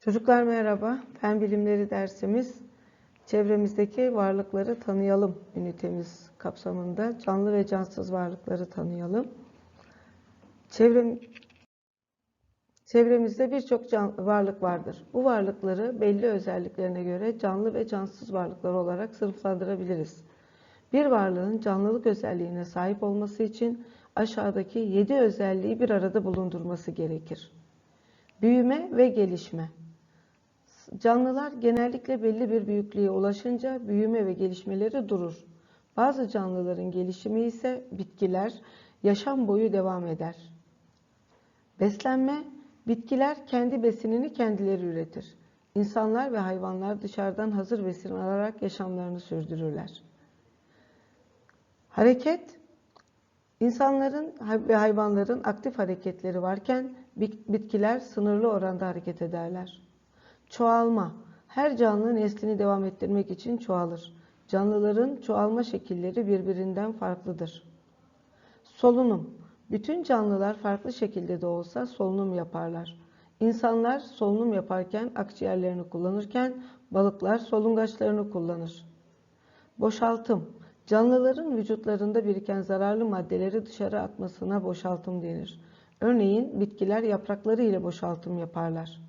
Çocuklar merhaba. Fen bilimleri dersimiz çevremizdeki varlıkları tanıyalım ünitemiz kapsamında canlı ve cansız varlıkları tanıyalım. Çevrem, çevremizde birçok varlık vardır. Bu varlıkları belli özelliklerine göre canlı ve cansız varlıklar olarak sınıflandırabiliriz. Bir varlığın canlılık özelliğine sahip olması için aşağıdaki 7 özelliği bir arada bulundurması gerekir. Büyüme ve gelişme. Canlılar genellikle belli bir büyüklüğe ulaşınca büyüme ve gelişmeleri durur. Bazı canlıların gelişimi ise bitkiler yaşam boyu devam eder. Beslenme, bitkiler kendi besinini kendileri üretir. İnsanlar ve hayvanlar dışarıdan hazır besin alarak yaşamlarını sürdürürler. Hareket, insanların ve hayvanların aktif hareketleri varken bitkiler sınırlı oranda hareket ederler. Çoğalma. Her canlı neslini devam ettirmek için çoğalır. Canlıların çoğalma şekilleri birbirinden farklıdır. Solunum. Bütün canlılar farklı şekilde de olsa solunum yaparlar. İnsanlar solunum yaparken akciğerlerini kullanırken balıklar solungaçlarını kullanır. Boşaltım. Canlıların vücutlarında biriken zararlı maddeleri dışarı atmasına boşaltım denir. Örneğin bitkiler yaprakları ile boşaltım yaparlar.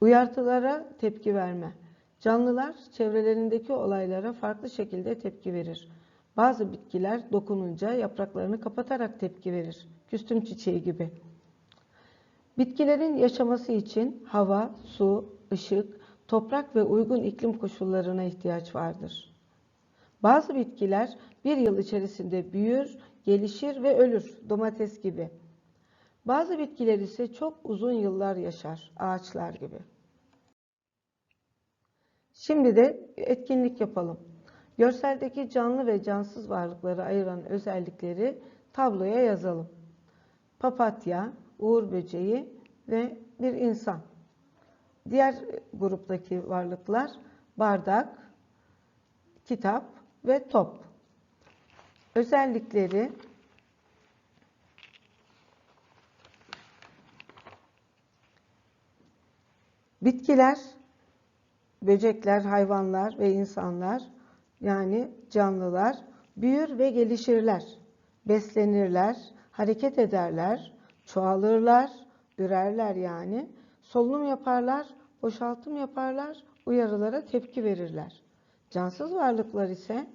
Uyartılara tepki verme. Canlılar çevrelerindeki olaylara farklı şekilde tepki verir. Bazı bitkiler dokununca yapraklarını kapatarak tepki verir. Küstüm çiçeği gibi. Bitkilerin yaşaması için hava, su, ışık, toprak ve uygun iklim koşullarına ihtiyaç vardır. Bazı bitkiler bir yıl içerisinde büyür, gelişir ve ölür. Domates gibi. Bazı bitkiler ise çok uzun yıllar yaşar, ağaçlar gibi. Şimdi de etkinlik yapalım. Görseldeki canlı ve cansız varlıkları ayıran özellikleri tabloya yazalım. Papatya, uğur böceği ve bir insan. Diğer gruptaki varlıklar bardak, kitap ve top. Özellikleri bitkiler, böcekler, hayvanlar ve insanlar yani canlılar büyür ve gelişirler, beslenirler, hareket ederler, çoğalırlar, ürerler yani, solunum yaparlar, boşaltım yaparlar, uyarılara tepki verirler. Cansız varlıklar ise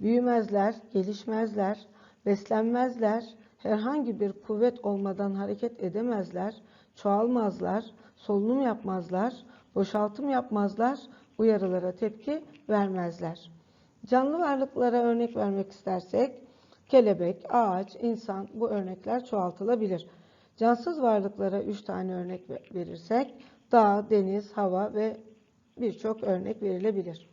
büyümezler, gelişmezler, beslenmezler, herhangi bir kuvvet olmadan hareket edemezler, çoğalmazlar, solunum yapmazlar, boşaltım yapmazlar, uyarılara tepki vermezler. Canlı varlıklara örnek vermek istersek, kelebek, ağaç, insan bu örnekler çoğaltılabilir. Cansız varlıklara üç tane örnek verirsek, dağ, deniz, hava ve birçok örnek verilebilir.